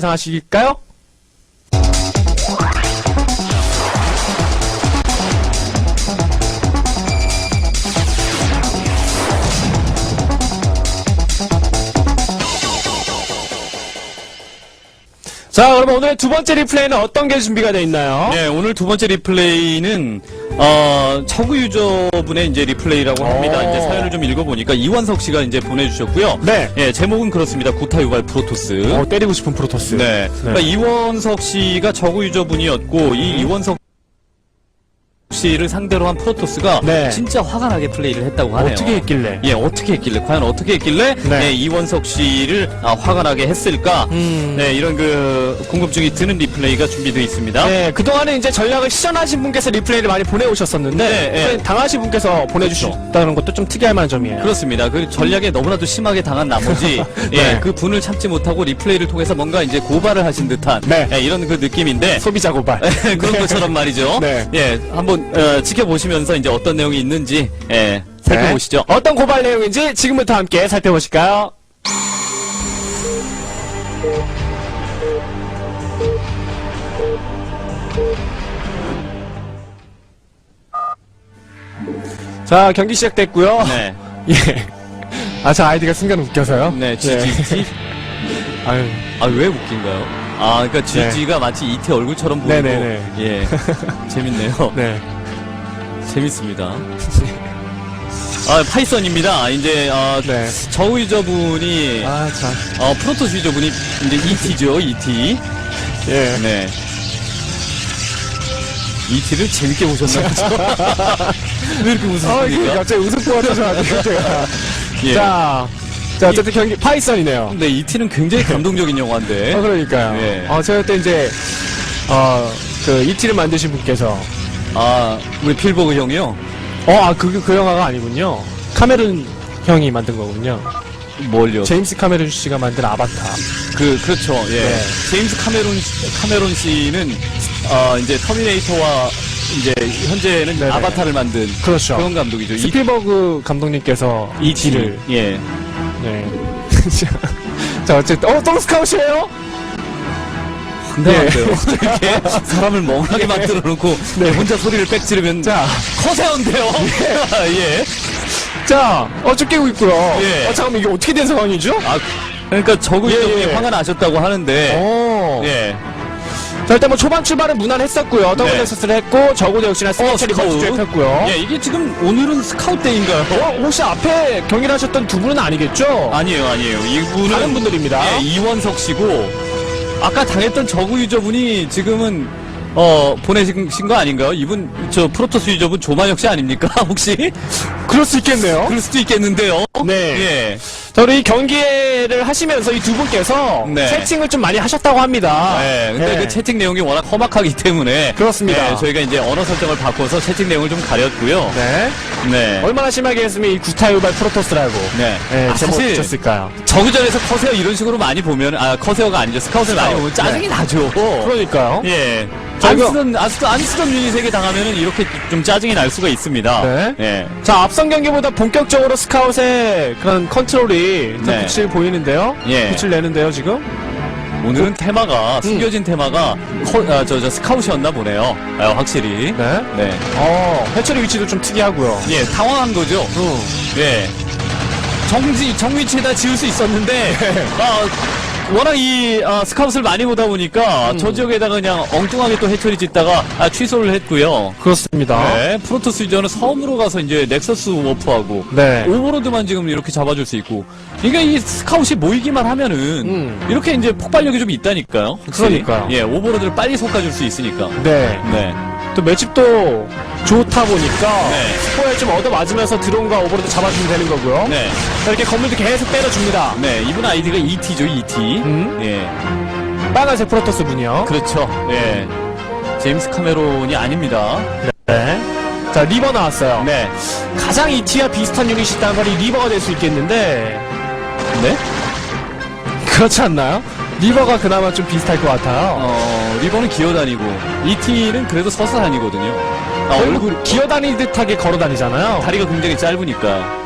상하실까요? 자, 그럼 오늘 두 번째 리플레이는 어떤 게 준비가 되어 있나요? 네, 오늘 두 번째 리플레이는 어, 처구 유저분의 이제 리플레이라고 합니다. 오. 이제 사연을 좀 읽어보니까 이원석 씨가 이제 보내주셨고요. 네. 예, 제목은 그렇습니다. 구타 유발 프로토스. 어, 때리고 싶은 프로토스. 네. 그러니까 이원석 씨가 저구 유저분이었고 이 이원석 씨를 상대로 한 프로토스가 네. 진짜 화가 나게 플레이를 했다고 하네요. 어떻게 했길래? 예, 어떻게 했길래 과연 어떻게 했길래 네. 네, 이원석 씨를 아, 화가 나게 했을까? 음. 네, 이런 그 궁금증이 드는 리플레이가 준비되어 있습니다. 네, 그동안에 이제 전략을 시전하신 분께서 리플레이를 많이 보내오셨었는데, 네, 네. 이번엔 당하신 분께서 보내주셨다는 것도 좀 특이할 만한 점이에요. 그렇습니다. 그 전략에 너무나도 심하게 당한 나머지 네. 예, 그 분을 참지 못하고 리플레이를 통해서 뭔가 이제 고발을 하신 듯한 네. 예, 이런 그 느낌인데 소비자 고발. 그런 것처럼 말이죠. 네. 예, 한번 어, 지켜보시면서 이제 어떤 내용이 있는지 예, 살펴보시죠. 네. 어떤 고발 내용인지 지금부터 함께 살펴보실까요? 자, 경기 시작됐고요. 네, 예. 아, 저 아이디가 순간 웃겨서요. 네, GGT. 아유, 아, 왜 웃긴가요? 아, 그러니까 GG가 마치 이태 얼굴처럼 보이고 네. 네네네. 예, 재밌네요. 네. 재밌습니다. 아, 파이썬입니다. 이제 어, 네. 저 유저분이 아, 참. 어, 프로토스 유저분이 이제 ET죠, ET. 예. 네. ET를 재밌게 보셨나 보죠? 왜 이렇게 어, 이게 웃으십니까? 갑자기 웃을 것 같아서 제가. 예. 자, 자, 어쨌든 경기 파이썬이네요. 근데 ET는 굉장히 감동적인 영화인데. 어, 그러니까요. 예. 어, 제가 그때 이제, 어, 그, 이티를 만드신 분께서, 아, 우리 필버그 형이요? 어, 아, 그, 그 영화가 아니군요. 카메룬 형이 만든 거군요. 뭘요? 제임스 카메룬 씨가 만든 아바타. 그, 그렇죠. 예. 네. 제임스 카메론, 씨- 카메론 씨는, 어, 이제 터미네이터와, 이제, 현재는 네네. 아바타를 만든. 그렇죠. 그런 감독이죠. 이- 스필버그 감독님께서 이티를, 예. 네. 자, 어쨌든, 어, 똥 스카웃이에요? 황당한데요. 이렇게 사람을 멍하게 만들어 놓고, 네. 혼자 소리를 빽 지르면. 자, 커세어인데요? 예. 자, 어, 쭉 깨고 있고요. 예. 어, 잠깐만, 이게 어떻게 된 상황이죠? 아, 그러니까 저그 예, 예. 화가 나셨다고 하는데. 어. 예. 자, 일단 뭐 초반 출발은 무난했었고요. 더블 네. 넥서스를 했고, 적어도 역시나 스케치를 스카웃. 먼저 했고요. 예, 이게 지금 오늘은 스카우트 데이인가요? 어, 혹시 앞에 경기를 하셨던 두 분은 아니겠죠? 아니에요, 아니에요. 이분은 다른 분들입니다. 예, 이원석 씨고 아까 당했던 저그 유저분이 지금은 어 보내신 거 아닌가요? 이분 저 프로토스 유저분 조만혁 씨 아닙니까? 혹시 그럴 수 있겠네요. 그럴 수도 있겠는데요. 네. 예. 자, 우리 이 경기를 하시면서 이 두 분께서 네. 채팅을 좀 많이 하셨다고 합니다. 네, 근데 네. 그 채팅 내용이 워낙 험악하기 때문에 그렇습니다. 예, 저희가 이제 언어 설정을 바꿔서 채팅 내용을 좀 가렸고요. 네. 네. 얼마나 심하게 했으면 이 구타유발 프로토스라고 네. 네, 아, 제목 사실 붙였을까요? 저그전에서 커세어 이런 식으로 많이 보면 아 커세어가 아니죠 스카웃을 많이 스카웃. 보면 짜증이 나죠. 그러니까요. 예. 자, 안 이거- 쓰던, 안 쓰던, 안 쓰던 유닛에게 당하면은 이렇게 좀 짜증이 날 수가 있습니다. 네. 예. 자, 앞선 경기보다 본격적으로 스카웃의 그런 컨트롤이 좀 네. 빛을 보이는데요. 예. 빛을 내는데요, 지금. 오늘은 테마가, 숨겨진 테마가, 커, 아, 저, 저, 스카웃이었나 보네요. 아, 확실히. 네. 네. 어, 해처리 위치도 좀 특이하고요. 예, 당황한 거죠. 음. 예. 정지, 정위치에다 지을 수 있었는데, 아, 워낙 이, 아, 스카웃을 많이 보다 보니까, 음. 저 지역에다가 그냥 엉뚱하게 또 해처리 짓다가, 아, 취소를 했고요. 그렇습니다. 네, 프로토스 유저는 섬으로 가서 이제 넥서스 워프하고, 네. 오버로드만 지금 이렇게 잡아줄 수 있고. 그러니까 이 스카웃이 모이기만 하면은 음. 이렇게 이제 폭발력이 좀 있다니까요. 확실히. 그러니까요. 예, 오버로드를 빨리 솎아줄 수 있으니까. 네. 네. 또 매집도 좋다 보니까 네. 스포에 좀 얻어맞으면서 드론과 오버로드 잡아주면 되는 거고요. 네. 자, 이렇게 건물도 계속 때려줍니다. 네, 이분 아이디가 ET죠, ET. 음. 예. 빨간색 프로토스 분이요. 그렇죠. 예. 제임스 카메론이 아닙니다. 네. 자, 리버 나왔어요. 네. 가장 ET와 비슷한 유닛이 있다는 말이 리버가 될 수 있겠는데, 네? 그렇지 않나요? 리버가 그나마 좀 비슷할 것 같아요. 어, 리버는 기어다니고, ET는 그래도 서서 다니거든요. 아, 얼굴 기어다니듯하게 걸어 다니잖아요. 다리가 굉장히 짧으니까.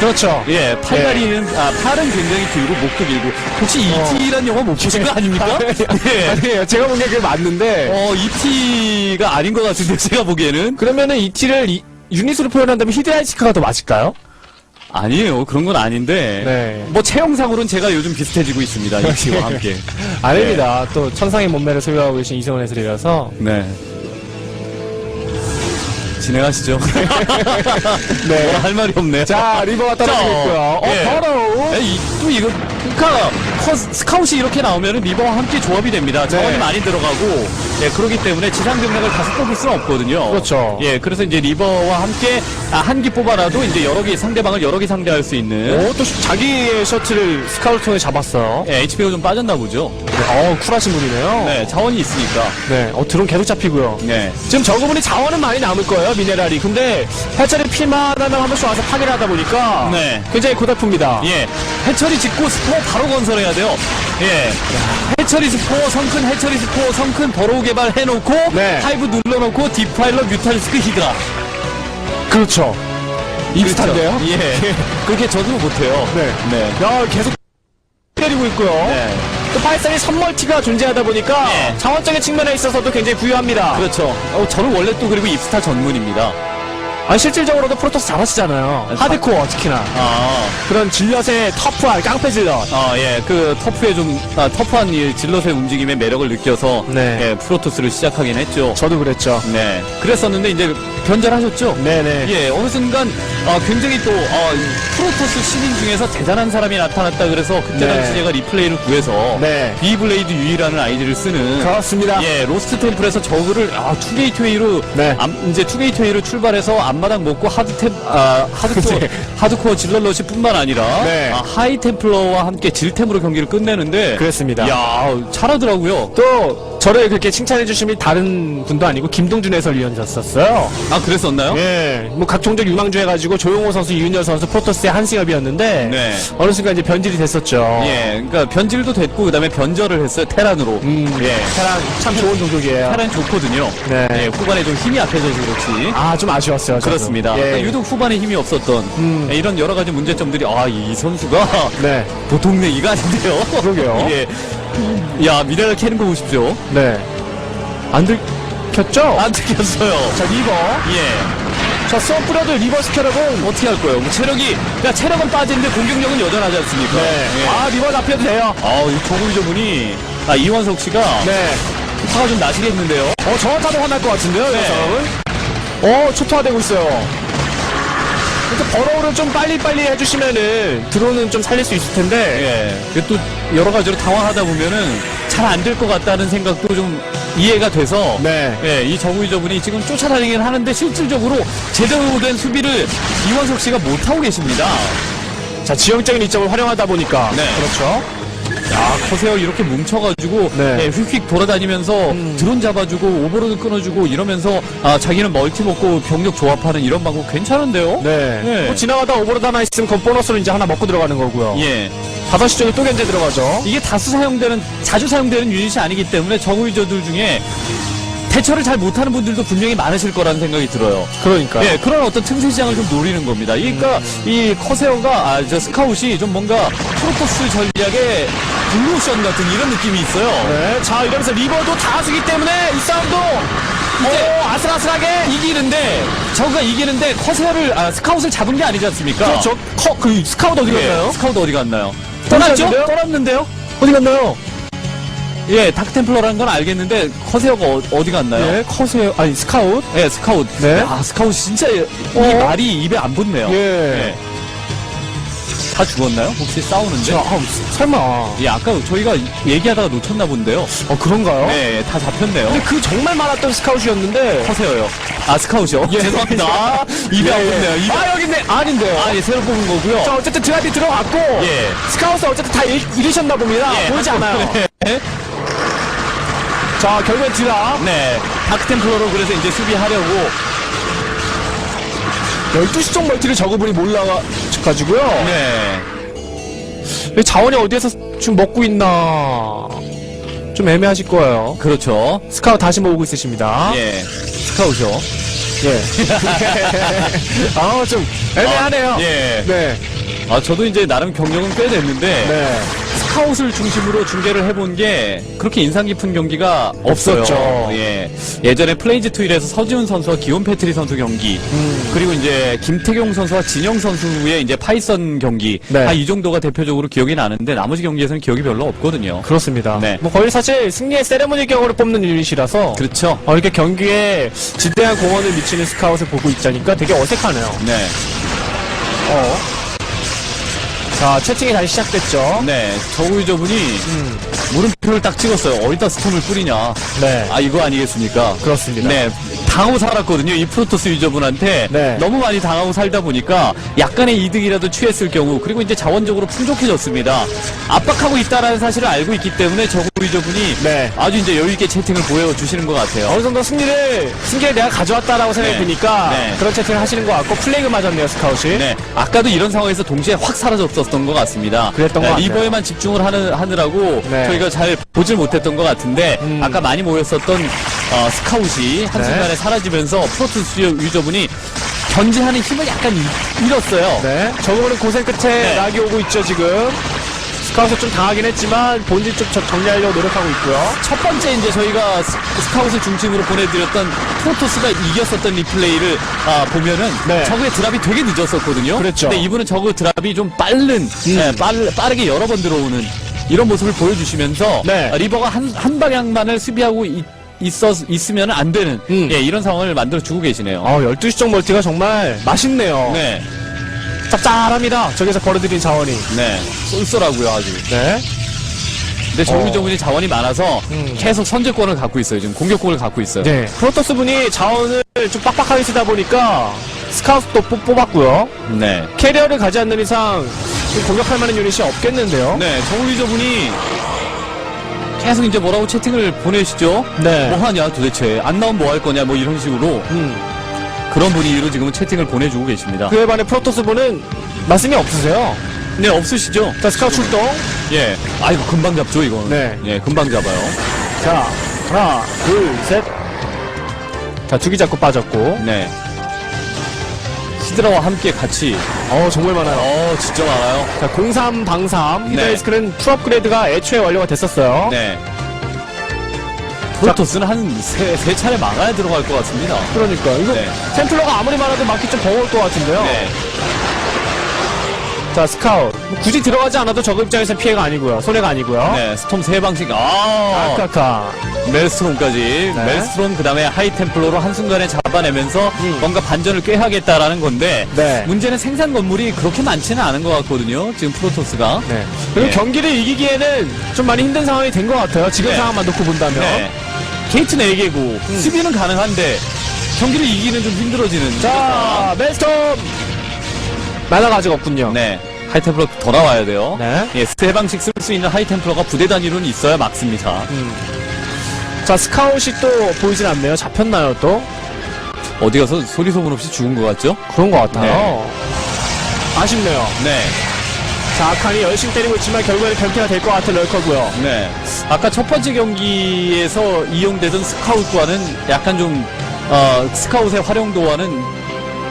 그렇죠. 예, 팔다리는, 아, 팔은 굉장히 길고, 목도 길고. 혹시 E.T.란 영화 못 보신 거 아닙니까? 예. 아니에요. 제가 보기엔 그게 맞는데. 어, E.T.가 아닌 것 같은데, 제가 보기에는. 그러면은 이티를 이, 유닛으로 표현한다면 히드라이스카가 더 맞을까요? 아니에요. 그런 건 아닌데. 네. 뭐, 체형상으로는 제가 요즘 비슷해지고 있습니다. E.T.와 함께. 아닙니다. 또 천상의 몸매를 소유하고 계신 이승원 해설이라서. 네. 진행하시죠. 네. 할 말이 없네요. 자, 리버가 떨어지고 자, 있고요. 어, 예. 바로. 에, 이, 또 이거, 그니까, 커- 스카웃이 이렇게 나오면은 리버와 함께 조합이 됩니다. 자원이 네. 많이 들어가고, 예, 그러기 때문에 지상 병력을 다섯 뽑을 수는 없거든요. 그렇죠. 예, 그래서 이제 리버와 함께, 아, 한기 뽑아라도 이제 여러 개, 상대방을 여러 개 상대할 수 있는, 오, 또 자기의 셔틀을 스카우트 통해 잡았어요. 예, HP가 좀 빠졌나 보죠. 어, 쿨하신 분이네요. 네, 자원이 있으니까. 네. 어, 드론 계속 잡히고요. 네. 지금 저그분이 자원은 많이 남을 거예요, 미네랄이. 근데, 해처리 피만 하면 한 번씩 와서 파괴를 하다 보니까. 네. 굉장히 고달픕니다. 예, 해처리 짓고 스포 바로 건설해야 돼요. 예, 해처리 스포, 성큰 해처리 스포, 성큰 버로우 개발 해놓고, 네. 하이브 눌러놓고, 디파일러 뮤탈리스크 히드라. 그렇죠. 입스타인데요? 그렇죠. 예, 그렇게 저도 못해요. 네. 네. 야, 계속 때리고 있고요. 네. 또 파이썬이 선멀티가 존재하다 보니까 네. 자원적인 측면에 있어서도 굉장히 부유합니다. 그렇죠. 어, 저는 원래 또 그리고 입스타 전문입니다. 아니, 실질적으로도 프로토스 잘하시잖아요. 하드코어 특히나. 아, 그런 질럿의 터프한 깡패 질럿. 아, 예, 그 터프의 좀, 아, 터프한 이 질럿의 움직임의 매력을 느껴서, 네. 예, 프로토스를 시작하긴 했죠. 저도 그랬죠. 네. 그랬었는데, 이제 변절하셨죠? 네네. 예, 어느 순간 어, 굉장히 또 어, 이 프로토스 신인 중에서 대단한 사람이 나타났다 그래서 그때 네. 당시 제가 리플레이를 구해서 네. 비블레이드 유이라는 아이디를 쓰는 그렇습니다. 예, 로스트 템플에서 저그를 아, 투게이트웨이로 네. 암- 이제 투게이트웨이로 출발해서 앞마당 먹고 하드템 아, 하드코어 네. 하드코어 질러러시 뿐만 아니라 네. 아, 하이 템플러와 함께 질템으로 경기를 끝내는데 그랬습니다. 야, 잘하더라고요. 또 저를 그렇게 칭찬해 주신 다른 분도 아니고 김동준 해설위원이셨었어요. 아, 그랬었나요? 예, 뭐 각종적 유망주 해가지고 조용호 선수, 이윤열 선수, 프로토스의 한승엽이었는데 네. 어느 순간 이제 변질이 됐었죠. 예, 그러니까 변질도 됐고 그다음에 변절을 했어요 테란으로. 음, 예. 테란 참 좋은 종족이에요. 테란 좋거든요. 네. 예, 후반에 좀 힘이 약해져서 그렇지. 아, 좀 아쉬웠어요. 저도. 그렇습니다. 예. 그러니까 유독 후반에 힘이 없었던 음. 예, 이런 여러 가지 문제점들이 아 이 선수가 네, 보통 내기가 아닌데요. 그러게요. 예. 야 미네랄 캐는 거 보십시오. 네. 안 들켰죠? 안 들켰어요. 자, 리버. 예. 자, 써 뿌려도 리버 스캐럽은 어떻게 할 거예요? 뭐 체력이 그러니까 체력은 빠지는데 공격력은 여전하지 않습니까? 네. 예. 아, 리버 잡혀도 돼요. 아, 이 조구이 저분이 아 이원석 씨가 네. 화가 좀 나시겠는데요. 어, 저한테도 화날 것 같은데요, 이 네. 사람은? 어, 초토화되고 있어요. 그러니까 버러우를 좀 빨리빨리 해주시면은 드론은 좀 살릴 수 있을 텐데. 예. 그또 여러 가지로 당황하다 보면은 잘 안 될 것 같다는 생각도 좀 이해가 돼서 네. 예, 이 정우이저분이 지금 쫓아다니긴 하는데 실질적으로 제대로 된 수비를 이원석 씨가 못 하고 계십니다. 자, 지형적인 이점을 활용하다 보니까. 네. 그렇죠. 야, 커세어 이렇게 뭉쳐가지고 네. 예, 휙휙 돌아다니면서 음. 드론 잡아주고 오버로드 끊어주고 이러면서 아, 자기는 멀티 먹고 병력 조합하는 이런 방법 괜찮은데요? 네. 네. 뭐 지나가다 오버로드 하나 있으면 그건 보너스로 이제 하나 먹고 들어가는 거고요. 예. 다섯 시 쪽에 또 견제 들어가죠. 이게 다수 사용되는 자주 사용되는 유닛이 아니기 때문에 정우유저들 중에 대처를 잘 못하는 분들도 분명히 많으실 거라는 생각이 들어요. 그러니까. 예, 그런 어떤 틈새 시장을 좀 노리는 겁니다. 그러니까 이 커세어가 아, 저 스카웃이 좀 뭔가 프로토스 전략의 블루션 같은 이런 느낌이 있어요. 네. 자, 이러면서 리버도 다수기 때문에 이 싸움도 이제 어, 아슬아슬하게 이기는데 저가 이기는데 커세어를 아, 스카웃을 잡은 게 아니지 않습니까? 그렇죠. 커, 그 스카우트 어디 예, 갔나요? 스카웃 어디 갔나요? 떠났죠? 떠났는데요? 어디 갔나요? 예, 다크템플러라는 건 알겠는데 커세어가 어, 디 갔나요? 예, 커세요. 아니, 스카웃. 예, 스카웃. 네. 아, 스카웃 진짜 이 어? 말이 입에 안 붙네요. 예. 다 죽었나요? 혹시 싸우는데? 자, 아, 설마. 예, 아까 저희가 얘기하다가 놓쳤나 본데요. 어, 그런가요? 네, 다 잡혔네요. 근데 그 정말 많았던 스카웃이었는데. 커세어요. 아, 스카웃이요? 예. 죄송합니다. 아, 입에 안 예, 예. 붙네요. 입에. 아, 여기 있네. 아닌데요. 아, 예, 새로 뽑은 거고요. 자, 어쨌든 드라이브 들어갔고. 예. 스카웃은 어쨌든 다 잃, 잃으셨나 봅니다. 예, 보이지 않아요. 네. 자, 결국엔 드라. 네. 다크템플러로 그래서 이제 수비하려고. 12시 쪽 멀티를 저그분이 몰라가지고요. 네. 이 자원이 어디에서 지금 먹고 있나. 좀 애매하실 거예요. 그렇죠. 스카웃 다시 모으고 있으십니다. 예. 스카웃이요. 예. 아, 좀 애매하네요. 예. 네. 아, 저도 이제 나름 경력은 꽤 됐는데 네. 스카웃을 중심으로 중계를 해본 게 그렇게 인상 깊은 경기가 없어요. 없었죠. 예. 예전에 플레이즈 투일에서 서지훈 선수와 기온 패트리 선수 경기, 음. 그리고 이제 김태경 선수와 진영 선수의 이제 파이썬 경기, 네. 한이 정도가 대표적으로 기억이 나는데 나머지 경기에서는 기억이 별로 없거든요. 그렇습니다. 네. 뭐 거의 사실 승리의 세레모니 격으로 뽑는 유닛이라서 그렇죠. 어, 이렇게 경기에 지대한 공헌을 미치는 스카웃을 보고 있자니까 되게 어색하네요. 네. 어. 자, 채팅이 다시 시작됐죠. 네. 저우유저분이 음, 물음표를 딱 찍었어요. 어디다 스톰을 뿌리냐. 네. 아, 이거 아니겠습니까? 그렇습니다. 네, 당하고 살았거든요. 이 프로토스 유저분한테 네. 너무 많이 당하고 살다 보니까 약간의 이득이라도 취했을 경우 그리고 이제 자원적으로 풍족해졌습니다. 압박하고 있다라는 사실을 알고 있기 때문에 저구 유저분이 네. 아주 이제 여유 있게 채팅을 보여주시는 것 같아요. 어느 정도 승리를, 승리를 내가 가져왔다라고 생각이 네. 드니까 네. 그런 채팅을 하시는 것 같고 플레이그 맞았네요, 스카웃이. 네, 아까도 이런 상황에서 동시에 확 사라졌었던 것 같습니다. 그랬던 것 같아요. 리버에만 집중을 하는, 하느라고 네. 저희가 잘 보질 못했던 것 같은데 음. 아까 많이 모였었던 어, 스카웃이 한순간에 네. 사라지면서 프로토스 유저분이 견제하는 힘을 약간 잃- 잃었어요. 네. 저거는 고생 끝에 네. 낙이 오고 있죠, 지금. 스카웃을 좀 당하긴 했지만 본진 좀 저- 정리하려고 노력하고 있고요. 첫 번째 이제 저희가 스- 스카웃을 중심으로 보내드렸던 프로토스가 이겼었던 리플레이를 아, 보면은 네. 저그의 드랍이 되게 늦었었거든요. 그랬죠. 음. 근데 이분은 저그 드랍이 좀 빠른, 네, 빠르, 빠르게 여러 번 들어오는 이런 모습을 보여주시면서 네. 아, 리버가 한, 한 방향만을 수비하고 있, 있어, 있으면 안 되는 음. 예, 이런 상황을 만들어주고 계시네요. 아, 12시 쪽 멀티가 정말 맛있네요. 네, 짭짤합니다. 저기서 벌어들인 자원이. 네. 쏠쏠하고요, 아주. 네. 근데 정우 어. 자원이 많아서 음. 계속 선제권을 갖고 있어요. 지금 공격권을 갖고 있어요. 네. 프로토스 분이 자원을 좀 빡빡하게 쓰다 보니까 스카웃도 뽑, 뽑았고요. 네. 캐리어를 가지 않는 이상 좀 공격할 만한 유닛이 없겠는데요. 네, 정우 유저분이 계속 이제 뭐라고 채팅을 보내시죠? 네. 뭐 하냐 도대체 안 나오면 뭐 할 거냐 뭐 이런 식으로 음. 그런 분위기로 지금은 채팅을 보내주고 계십니다. 그에 반해 프로토스 분은 말씀이 없으세요. 네 없으시죠? 자, 스카웃 출동. 예. 아 이거 금방 잡죠 이거는. 네. 예, 금방 잡아요. 자, 하나, 둘, 셋. 자, 두개 잡고 빠졌고. 네. 히드라와 함께 같이. 어, 정말 많아요. 어 진짜 많아요. 자, 03 방삼. 네. 히드라이스크는 풀업그레이드가 애초에 완료가 됐었어요. 네. 프로토스는 한세 세 차례 막아야 들어갈 것 같습니다. 그러니까. 이거 네. 템플러가 아무리 많아도 막기 좀 버거울 것 같은데요. 네. 자, 스카웃. 뭐 굳이 들어가지 않아도 저그 입장에서는 피해가 아니고요. 손해가 아니고요. 네. 스톰 세 방씩. 아. 아카카. 멜스트롬까지 네. 멜스트롬 그다음에 하이템플러로 한순간에 잡아내면서 음. 뭔가 반전을 꾀하겠다라는 건데 네. 문제는 생산 건물이 그렇게 많지는 않은 것 같거든요 지금 프로토스가 네. 그리고 네. 경기를 이기기에는 좀 많이 힘든 상황이 된 것 같아요. 지금 네. 상황만 놓고 본다면. 네. 게이트 4개고 수비는 가능한데 경기를 이기는 좀 힘들어지는 자, 멜스톰! 만화가 아직 없군요. 네 하이템플러 더 나와야 돼요 네. 예, 세 방씩 쓸수 있는 하이템플러가 부대 단위로는 있어야 막습니다 음. 자, 스카웃이 또 보이진 않네요. 잡혔나요, 또? 어디 가서 소리 소문 없이 죽은 것 같죠? 그런 것 같아요. 아쉽네요. 네 자, 아칸이 열심히 때리고 있지만 결국에는 변태가 될 것 같은 럴커고요. 네. 아까 첫 번째 경기에서 이용되던 스카웃과는 약간 좀, 어, 스카웃의 활용도와는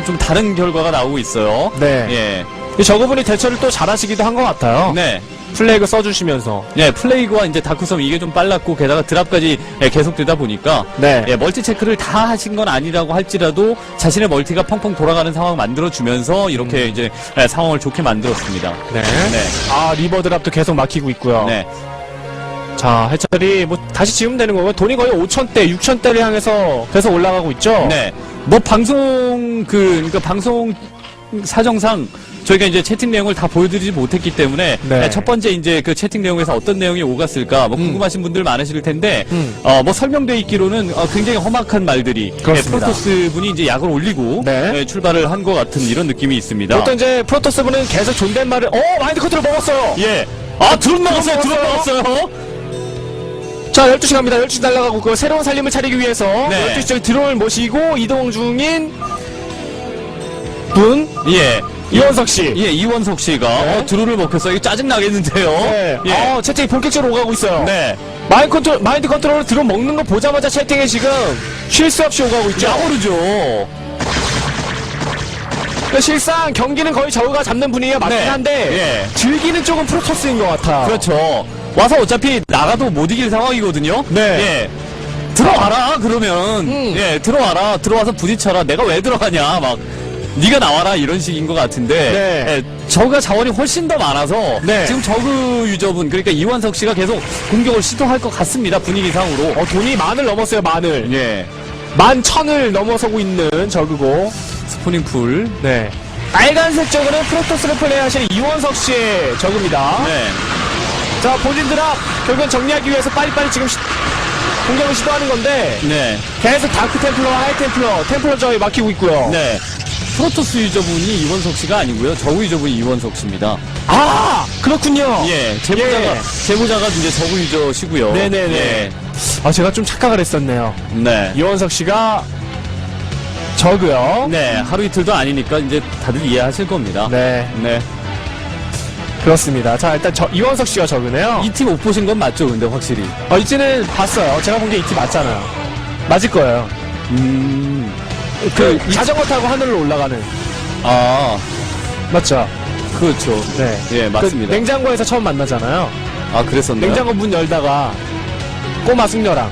좀 다른 결과가 나오고 있어요. 네. 예. 이 저그분이 대처를 또 잘하시기도 한 것 같아요. 네. 플레이그 써주시면서. 예, 플레이그와 이제 다크섬 이게 좀 빨랐고, 게다가 드랍까지 예, 계속되다 보니까, 네. 예, 멀티 체크를 다 하신 건 아니라고 할지라도 자신의 멀티가 펑펑 돌아가는 상황 만들어 주면서 이렇게 이제 예, 상황을 좋게 만들었습니다. 음. 네. 네. 아, 리버 드랍도 계속 막히고 있고요. 네. 자, 해철이 뭐 다시 지으면 되는 거고 돈이 거의 5천 대, 6천 대를 향해서 계속 올라가고 있죠. 네. 뭐 방송 그 그러니까 방송 사정상 저희가 이제 채팅 내용을 다 보여드리지 못했기 때문에 네. 첫 번째 이제 그 채팅 내용에서 어떤 내용이 오갔을까 뭐 궁금하신 분들 많으실 텐데 음. 어 뭐 설명돼 있기로는 어, 굉장히 험악한 말들이 그렇습니다. 예, 프로토스 분이 이제 약을 올리고 네. 예, 출발을 한 것 같은 이런 느낌이 있습니다. 보통 이제 프로토스 분은 계속 존댓말을, 어, 마인드 컨트롤 먹었어요! 예. 아 드론 먹었어요. 드론 먹었어요. 자, 12시 갑니다. 12시 날아가고, 그 새로운 살림을 차리기 위해서, 네. 12시 쪽에 드론을 모시고 이동 중인 분, 예. 이원석 씨. 예, 이원석 씨가 네. 어, 드론을 먹혔어요. 이거 짜증 나겠는데요. 네. 예. 어, 채팅이 본격적으로 오가고 있어요. 네. 마인드 컨트롤, 마인드 컨트롤을 드론 먹는 거 보자마자 채팅에 지금 쉴 수 없이 오가고 있죠. 야모르죠. 그러니까 실상 경기는 거의 저우가 잡는 분위기가 맞긴 네. 한데 예. 즐기는 쪽은 프로토스인 것 같아. 그렇죠. 와서 어차피 나가도 못 이길 상황이거든요. 네. 예. 들어와라 그러면 음. 예 들어와라 들어와서 부딪혀라 내가 왜 들어가냐 막 네가 나와라 이런 식인 것 같은데 네. 예, 저가 자원이 훨씬 더 많아서 네. 지금 저그 유저분 그러니까 이완석 씨가 계속 공격을 시도할 것 같습니다 분위기상으로 어, 돈이 만을 넘었어요, 만을. 예 만 천을 넘어서고 있는 저그고. 스포닝 풀 네. 빨간색 저그는 프로토스를 플레이하시는 이원석 씨의 저그입니다. 네. 자, 본진 드랍 결국엔 정리하기 위해서 빨리빨리 지금 시- 공격을 시도하는 건데 네. 계속 다크 템플러와 하이 템플러, 템플러 저에 막히고 있고요. 네. 프로토스 유저분이 이원석 씨가 아니고요. 저우 유저분이 이원석 씨입니다. 아, 그렇군요. 예, 제보자가 예. 제보자가 이제 저우 유저시고요. 네네네. 예. 아, 제가 좀 착각을 했었네요. 네. 이원석 씨가 저그요. 네, 하루 이틀도 아니니까 이제 다들 이해하실 겁니다. 네, 네. 그렇습니다. 자, 일단 저 이원석 씨가 저그네요. 이 팀 못 보신 건 맞죠, 근데 확실히. 어, 이제는 봤어요. 제가 본 게 이 팀 맞잖아요. 맞을 거예요. 음. 그 이- 자전거 타고 하늘로 올라가는 아, 맞죠? 그렇죠. 네. 예, 맞습니다. 그 냉장고에서 처음 만나잖아요. 아, 그랬었나요? 냉장고 문 열다가 꼬마 숙녀랑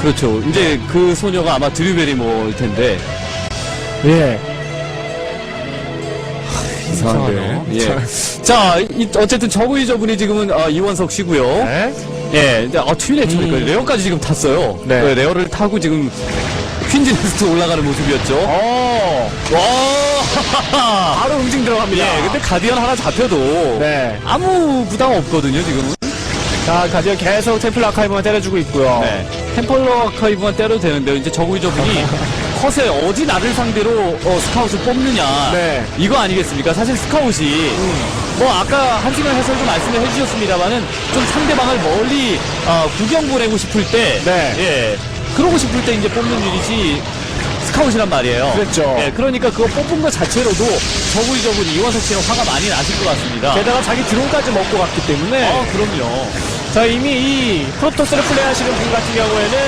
그렇죠. 이제 그 소녀가 아마 드류베리모일 텐데. 예. 이상한데. 이상하네요. 예. 자, 이, 어쨌든 저구 유저분이 지금은 어, 이원석 씨고요. 네. 예, 아, 트윈의 음. 음. 레어까지 지금 탔어요. 네. 그 레어를 타고 지금 퀸즈네스트 올라가는 모습이었죠. 어. 와! 바로 응징 들어갑니다. 예, 근데 가디언 하나 잡혀도 네. 아무 부담 없거든요, 지금은. 자, 가디언 계속 템플 아카이브만 때려주고 있고요. 네. 템플러 아카이브만 때려도 되는데 이제 저구이저분이 컷에 어디 나를 상대로 어, 스카웃을 뽑느냐 네. 이거 아니겠습니까? 사실 스카웃이 뭐 아까 한승현 해설도 말씀을 해주셨습니다만은 좀 상대방을 멀리 어, 구경 보내고 싶을 때 네. 예, 그러고 싶을 때 이제 뽑는 스 카웃이란 말이에요. 그랬죠. 예, 그러니까 그거 뽑은 것 자체로도 저구이저분 이원석 씨는 화가 많이 나실 것 같습니다. 게다가 자기 드론까지 먹고 갔기 때문에 아, 그럼요. 자 이미 이 프로토스를 플레이하시는 분 같은 경우에는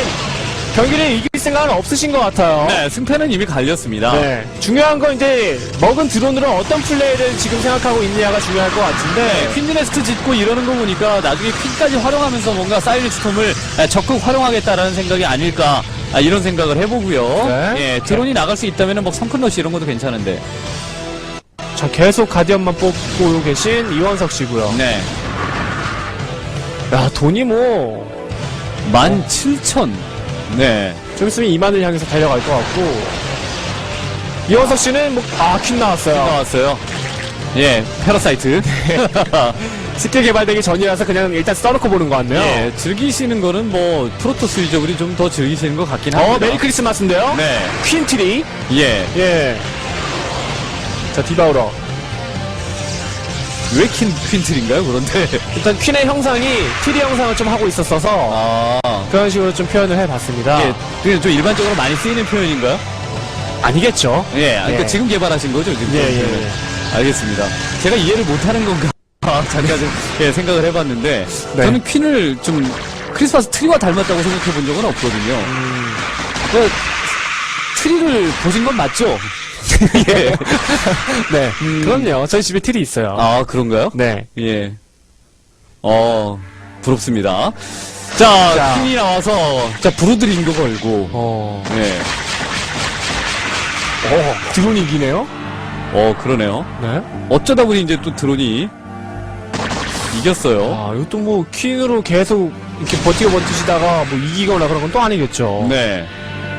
경기를 이길 생각은 없으신 것 같아요. 네, 승패는 이미 갈렸습니다. 네. 중요한 건 이제 먹은 드론으로 어떤 플레이를 지금 생각하고 있느냐가 중요할 것 같은데 네, 퀸즈네스트 짓고 이러는 거 보니까 나중에 퀸까지 활용하면서 뭔가 사이렌 스톰을 아, 적극 활용하겠다라는 생각이 아닐까 아, 이런 생각을 해보고요. 네. 예, 드론이 나갈 수 있다면 뭐 성큰러시 이런 것도 괜찮은데. 자 계속 가디언만 뽑고 계신 이원석 씨고요. 네. 야 돈이 뭐 17,000. 네. 좀 있으면 2만을 향해서 달려갈 것 같고 이원석 씨는 뭐 아퀸 나왔어요. 나왔어요. 예, 패러사이트. 쉽게 개발되기 전이라서 그냥 일단 써놓고 보는 것 같네요. 예, 즐기시는 거는 뭐 프로토스 유저분이 좀 더 즐기시는 것 같긴 합니다. 어 메리 크리스마스인데요. 네. 퀸 트리. 예. 예. 자 디바우러. 왜 퀸, 퀸틀인가요, 그런데? 일단 퀸의 형상이 트리 형상을 좀 하고 있었어서 아. 그런 식으로 좀 표현을 해봤습니다. 예, 그게 좀 일반적으로 많이 쓰이는 표현인가요? 아니겠죠? 예, 아, 그러니까 예. 지금 개발하신 거죠, 지금? 예, 예, 표현을. 알겠습니다. 제가 이해를 못하는 건가? 잠깐 좀 예, 생각을 해봤는데 네. 저는 퀸을 좀 크리스마스 트리와 닮았다고 생각해 본 적은 없거든요. 음. 그 트리를 보신 건 맞죠? 예. 네. 그럼요. 저희 집에 트리 있어요. 아 그런가요? 네. 예. 어 부럽습니다. 자, 자. 퀸이 나와서 자 브루드링도 걸고. 어. 예. 어. 드론이 이기네요? 어 그러네요. 네. 어쩌다 보니 이제 또 드론이 이겼어요. 아, 이것도 뭐 퀸으로 계속 이렇게 버티고 버티시다가 뭐 이기거나 그런 건 또 아니겠죠. 네.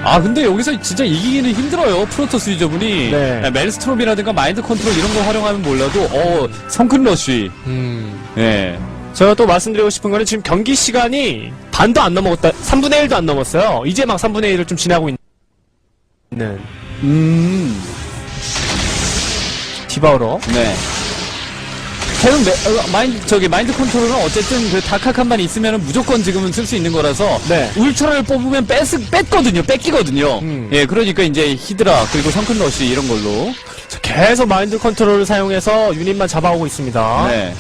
아 근데 여기서 진짜 이기기는 힘들어요 프로토스 유저분이 네. 멜스트롬이라든가 마인드 컨트롤 이런 거 활용하면 몰라도 어 성큰 러쉬 음. 네. 제가 또 말씀드리고 싶은 거는 지금 경기 시간이 반도 안 넘어갔다. 3분의 1도 안 넘었어요. 이제 막 3분의 1을 좀 지나고 있는 음. 디바우러. 네. 계속 매, 어, 마인드 저기 마인드 컨트롤은 어쨌든 그 다카칸만 있으면 무조건 지금은 쓸 수 있는 거라서 네. 울트라를 뽑으면 뺐, 뺐거든요 뺏기거든요 음. 예 그러니까 이제 히드라 그리고 성큰 러쉬 이런 걸로 자, 계속 마인드 컨트롤을 사용해서 유닛만 잡아오고 있습니다. 네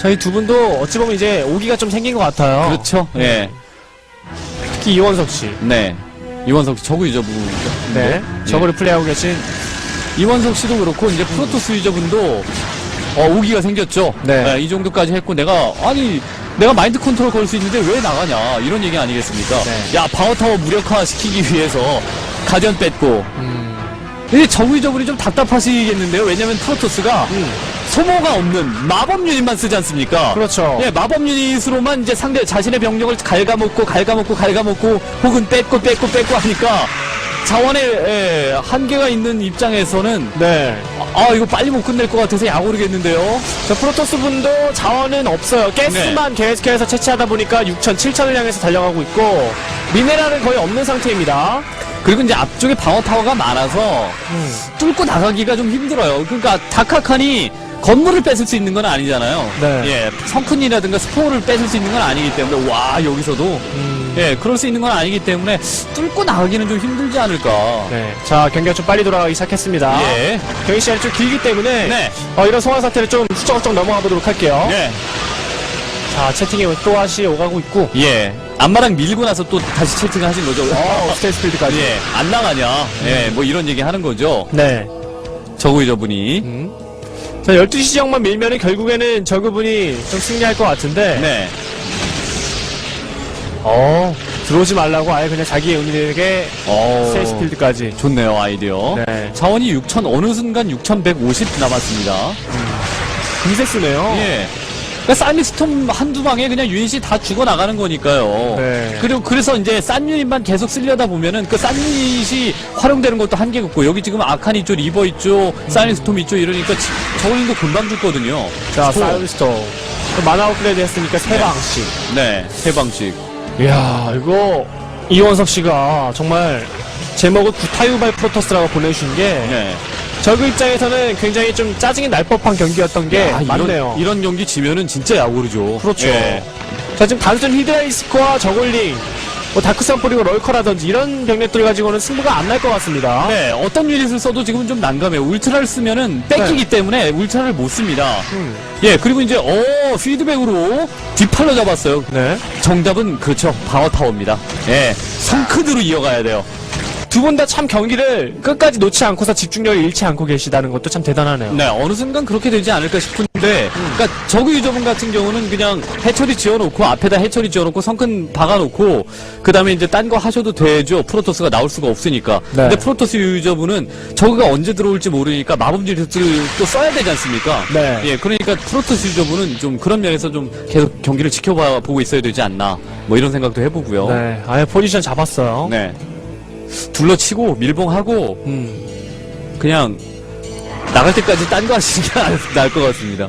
저희 두 분도 어찌 보면 이제 오기가 좀 생긴 것 같아요. 그렇죠 예 특히 이원석 씨. 네. 이원석 씨, 저구 유저분. 네. 저거를 플레이하고 계신 이원석 씨도 그렇고 이제 프로토스 유저분도 어, 오기가 생겼죠. 네. 이 정도까지 했고 내가 아니 내가 마인드 컨트롤 걸 수 있는데 왜 나가냐 이런 얘기 아니겠습니까? 네. 야 파워 타워 무력화 시키기 위해서 가전 뺐고 음. 근데 저구이저분이 좀 답답하시겠는데요. 왜냐면 프로토스가 음. 소모가 없는 마법 유닛만 쓰지 않습니까? 그렇죠. 예, 마법 유닛으로만 이제 상대 자신의 병력을 갉아먹고 갉아먹고 갉아먹고 혹은 뺏고 뺏고 뺏고 하니까 자원의 예, 한계가 있는 입장에서는 네. 아 이거 빨리 못 끝낼 것 같아서 약 오르겠는데요. 저 프로토스 분도 자원은 없어요. 가스만 계속해서 채취하다 보니까 6천, 7천을 향해서 달려가고 있고 미네랄은 거의 없는 상태입니다. 그리고 이제 앞쪽에 방어 타워가 많아서 뚫고 나가기가 좀 힘들어요. 그러니까 다카칸이 건물을 뺏을 수 있는 건 아니잖아요. 네. 예, 성큰이라든가 스포를 뺏을 수 있는 건 아니기 때문에 와 여기서도 음. 예, 그럴 수 있는 건 아니기 때문에 뚫고 나가기는 좀 힘들지 않을까. 네. 자, 경기가 좀 빨리 돌아가기 시작했습니다. 예. 경기 시간이 좀 길기 때문에 네. 어, 이런 소환 사태를 좀 후쩍후쩍 넘어가 보도록 할게요. 네. 자, 채팅이 또다시 오가고 있고 예. 안마랑 밀고 나서 또 다시 채팅을 하신 거죠. 어, 스테이스 필드까지. 예. 안 나가냐. 예. 뭐 이런 얘기 하는 거죠. 네. 저구이 저분이. 음. 자, 12시 지역만 밀면은 결국에는 저그분이 좀 승리할 것 같은데 네. 어, 들어오지 말라고 아예 그냥 자기 은인에게 어. 스테이스 필드까지. 좋네요, 아이디어. 네. 자원이 6천, 어느 순간 6,150 남았습니다. 금세 쓰네요. 예. 그러니까 사이닉스톰 한두 방에 그냥 유닛이 다 죽어 나가는 거니까요. 네. 그리고 그래서 이제 싼 유닛만 계속 쓰려다 보면은 그싼 유닛이 활용되는 것도 한계가 없고 여기 지금 아칸 있죠, 리버 있죠, 사이닉스톰 있죠 이러니까 지- 저글링도 금방 죽거든요. 자, 스톰. 사이언스토. 마나 업그레이드 했으니까 세 네. 방씩. 네, 세 방씩. 이야, 이거 이원석 씨가 정말 제목을 구타유발 프로토스라고 보내주신 게 네. 저그 입장에서는 굉장히 좀 짜증이 날 법한 경기였던 게 아, 맞네요. 이런, 이런 경기 지면은 진짜 야구르죠. 그렇죠. 예. 자, 지금 단순 히드라이스코와 저글링, 뭐 다크선 뿌리고 럴커라든지 이런 병력들 가지고는 승부가 안 날 것 같습니다. 네, 어떤 유닛을 써도 지금은 좀 난감해요. 울트라를 쓰면은 뺏기기 때문에 울트라를 못 씁니다. 음. 예, 그리고 이제, 어, 피드백으로 뒷팔로 잡았어요. 네. 정답은 그렇죠. 방어타워입니다. 예, 성큰으로 이어가야 돼요. 두 분 다 참 경기를 끝까지 놓지 않고서 집중력을 잃지 않고 계시다는 것도 참 대단하네요. 네, 어느 순간 그렇게 되지 않을까 싶은데, 그러니까 저그 유저분 같은 경우는 그냥 해처리 지어놓고 앞에다 해처리 지어놓고 성큰 박아놓고 그 다음에 이제 딴 거 하셔도 되죠. 프로토스가 나올 수가 없으니까. 네. 근데 프로토스 유저분은 저그가 언제 들어올지 모르니까 마법지를 또 써야 되지 않습니까? 네. 예, 그러니까 프로토스 유저분은 좀 그런 면에서 좀 계속 경기를 지켜봐 보고 있어야 되지 않나. 뭐 이런 생각도 해보고요. 네. 아예 포지션 잡았어요. 네. 둘러치고 밀봉하고 음. 그냥 나갈 때까지 딴 거 하시는 게 나을 것 같습니다.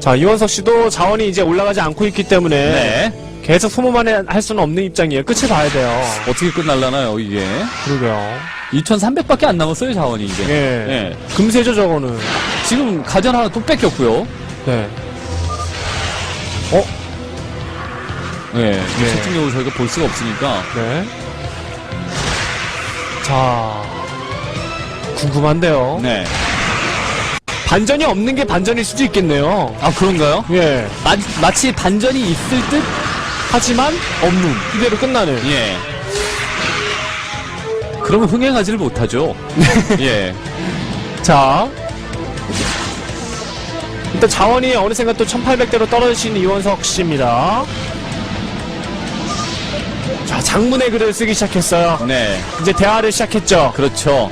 자, 이원석 씨도 자원이 이제 올라가지 않고 있기 때문에 네. 계속 소모만 해- 할 수는 없는 입장이에요. 끝을 봐야 돼요. 어떻게 끝날라나요, 이게? 그러게요. 2,300밖에 안 남았어요, 자원이 이제. 예. 예. 금세죠, 저거는. 지금 가전 하나 또 뺏겼고요. 네. 예. 네. 채팅력을 저희가 볼 수가 없으니까. 네. 자. 궁금한데요. 네. 반전이 없는 게 반전일 수도 있겠네요. 아, 그런가요? 예. 마, 마치 반전이 있을 듯? 하지만 없는. 이대로 끝나는. 예. 그러면 흥행하지를 못하죠. 예. 자. 일단 자원이 어느샌가 또 1800대로 떨어지신 이원석 씨입니다. 자, 장문의 글을 쓰기 시작했어요. 네. 이제 대화를 시작했죠. 그렇죠.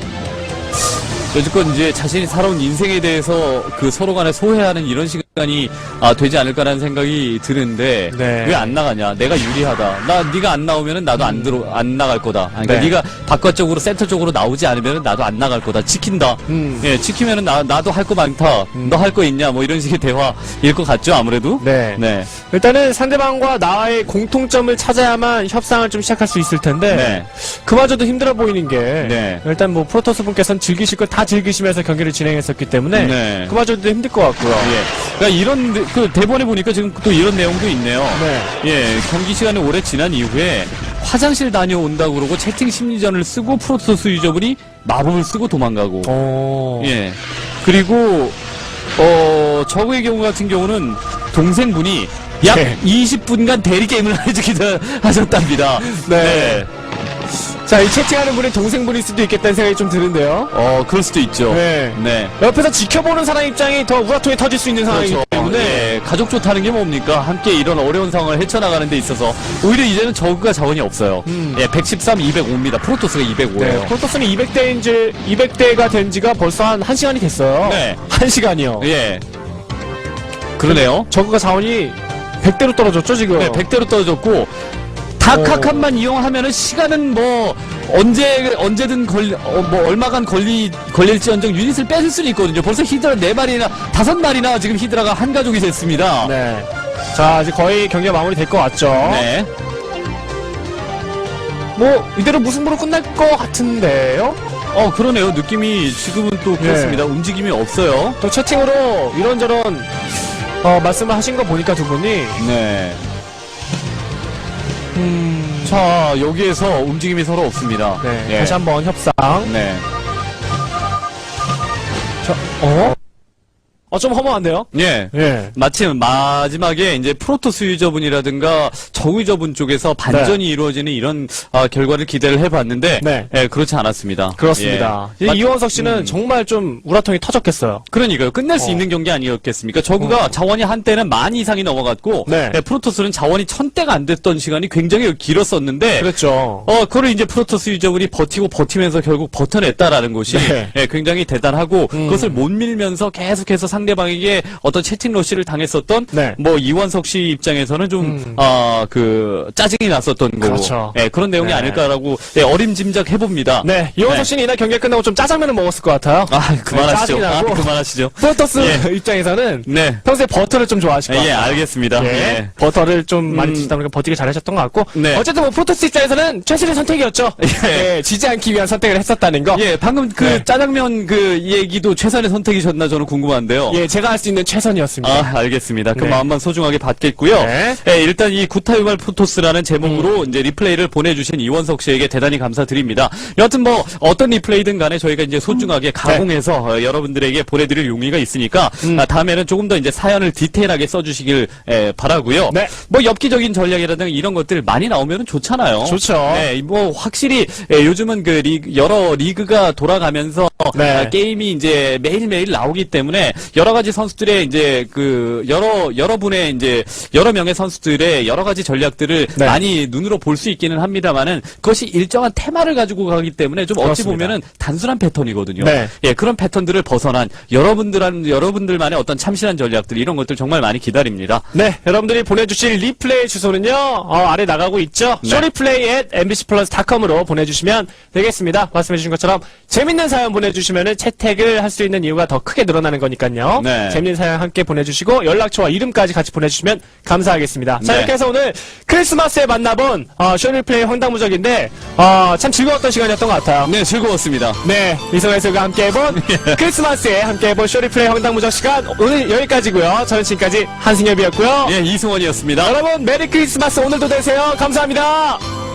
여지껏 이제 자신이 살아온 인생에 대해서 그 서로 간에 소회하는 이런 시간 이 아, 되지 않을까라는 생각이 드는데 네. 왜 안 나가냐? 내가 유리하다. 나 네가 안 나오면은 나도 안 들어 안 나갈 거다. 아니, 그러니까 네. 네가 바깥 쪽으로 센터 쪽으로 나오지 않으면은 나도 안 나갈 거다. 지킨다. 음. 예, 지키면은 나 나도 할 거 많다. 너 할 거 있냐? 뭐 이런 식의 대화일 것 같죠, 아무래도. 네. 네. 일단은 상대방과 나의 공통점을 찾아야만 협상을 좀 시작할 수 있을 텐데 네. 그마저도 힘들어 보이는 게 네. 일단 뭐 프로토스 분께서는 즐기실 걸 다 즐기시면서 경기를 진행했었기 때문에 네. 그마저도 힘들 것 같고요. 예. 그러니까 이런 데- 그 대본에 보니까 지금 또 이런 내용도 있네요. 네. 예, 경기 시간이 오래 지난 이후에 화장실 다녀온다고 그러고 채팅 심리전을 쓰고 프로토스 유저분이 마법을 쓰고 도망가고. 어. 예. 그리고 어, 저의 경우 같은 경우는 동생분이 약 네. 20분간 대리 게임을 해주기도 하셨답니다. 네. 자, 이 채팅하는 분이 동생분일 수도 있겠다는 생각이 좀 드는데요. 어, 그럴 수도 있죠. 네. 네. 옆에서 지켜보는 사람 입장이 더 우라통이 터질 수 있는 상황이기 그렇죠. 때문에 네. 가족 좋다는 게 뭡니까? 함께 이런 어려운 상황을 헤쳐나가는 데 있어서 오히려 이제는 저그가 자원이 없어요. 음. 예, 113, 205입니다. 프로토스가 205예요. 네, 프로토스는 200대인지 200대가 된 지가 벌써 한 1시간이 됐어요. 네. 1시간이요. 예. 그러네요. 저그가 자원이 100대로 떨어졌죠, 지금. 네, 100대로 떨어졌고 다카칸만 이용하면은 시간은 뭐 언제 언제든 걸 어, 뭐 얼마간 걸리 걸릴지언정 유닛을 뺏을 수는 있거든요. 벌써 히드라 네 마리나 다섯 마리나 지금 히드라가 한 가족이 됐습니다. 네. 자, 이제 거의 경기가 마무리 될 것 같죠. 네. 뭐 이대로 무승부로 끝날 것 같은데요. 어 그러네요. 느낌이 지금은 또 그렇습니다. 움직임이 없어요. 또 채팅으로 이런저런 어, 말씀을 하신 거 보니까 두 분이 네. 음, 자 여기에서 움직임이 서로 없습니다. 네, 예. 다시 한번 협상. 네. 저, 어? 어, 좀 허무한데요? 예. 예. 마침 마지막에 이제 프로토스 유저분이라든가 정유저분 쪽에서 반전이 이루어지는 이런 아, 결과를 기대를 해봤는데 네. 예, 그렇지 않았습니다. 그렇습니다. 예. 이 이원석 씨는 정말 좀 우라통이 터졌겠어요. 그러니까요. 끝낼 수 어. 있는 경기 아니었겠습니까? 저그가 자원이 한때는 만 이상이 넘어갔고 네. 예, 프로토스는 자원이 천 대가 안 됐던 시간이 굉장히 길었었는데 그렇죠. 어, 그걸 이제 프로토스 유저분이 버티고 버티면서 결국 버텨냈다라는 것이 네. 예, 굉장히 대단하고 음. 그것을 못 밀면서 계속해서 상대방에게 어떤 채팅 러시를 당했었던 네. 뭐 이원석 씨 입장에서는 좀 음. 아, 그 짜증이 났었던 거고 그렇죠. 예, 그런 내용이 네. 아닐까라고 예, 어림짐작 해봅니다. 네, 이원석 네. 씨는 이날 경기 끝나고 좀 짜장면을 먹었을 것 같아요. 아, 그만하시죠. 짜증이 아, 나고. 그만하시죠. 프로토스 예. 입장에서는 네. 평소에 버터를 좀 좋아하실 것 예, 같아요. 알겠습니다. 예. 예. 버터를 좀 많이 음. 드시다 보니까 버티기 잘하셨던 것 같고 네. 어쨌든 뭐 프로토스 입장에서는 최선의 선택이었죠. 예. 예, 지지 않기 위한 선택을 했었다는 거. 예, 방금 그 네. 짜장면 그 얘기도 최선의 선택이셨나 저는 궁금한데요. 예, 제가 할 수 있는 최선이었습니다. 아, 알겠습니다. 그 네. 마음만 소중하게 받겠고요. 네. 예, 일단 이 구타유발 프로토스라는 제목으로 음. 이제 리플레이를 보내주신 이원석 씨에게 대단히 감사드립니다. 여하튼 뭐 어떤 리플레이든 간에 저희가 이제 소중하게 가공해서 어, 여러분들에게 보내드릴 용의가 있으니까 음. 아, 다음에는 조금 더 이제 사연을 디테일하게 써주시길 예, 바라고요. 네. 뭐 엽기적인 전략이라든가 이런 것들 많이 나오면 좋잖아요. 좋죠. 네, 뭐 확실히 예, 요즘은 그 리그, 여러 리그가 돌아가면서 네. 아, 게임이 이제 매일매일 나오기 때문에 여러 가지 선수들의 이제 그 여러 여러분의 이제 여러 명의 선수들의 여러 가지 전략들을 네. 많이 눈으로 볼 수 있기는 합니다만은 그것이 일정한 테마를 가지고 가기 때문에 좀 어찌 그렇습니다. 보면은 단순한 패턴이거든요. 네. 예, 그런 패턴들을 벗어난 여러분들한 여러분들만의 어떤 참신한 전략들 이런 것들 정말 많이 기다립니다. 네, 여러분들이 보내주실 리플레이 주소는요, 어, 아래 나가고 있죠? 네. 쇼리플레이 at mbcplus.com으로 보내주시면 되겠습니다. 말씀해주신 것처럼, 재밌는 사연 보내주시면 채택을 할 수 있는 이유가 더 크게 늘어나는 거니까요. 네. 재밌는 사연 함께 보내주시고, 연락처와 이름까지 같이 보내주시면 감사하겠습니다. 자, 네. 이렇게 해서 오늘 크리스마스에 만나본, 어, 쇼리플레이 황당무적인데, 어, 참 즐거웠던 시간이었던 것 같아요. 네, 즐거웠습니다. 네, 이성의 수가 함께 해본 크리스마스에 함께 해본 쇼리플레이 황당무적 시간 오늘 여기까지고요. 저는 지금까지 한승엽이었고요. 예, 이승원이었습니다. 여러분 메리 크리스마스 오늘도 되세요. 감사합니다.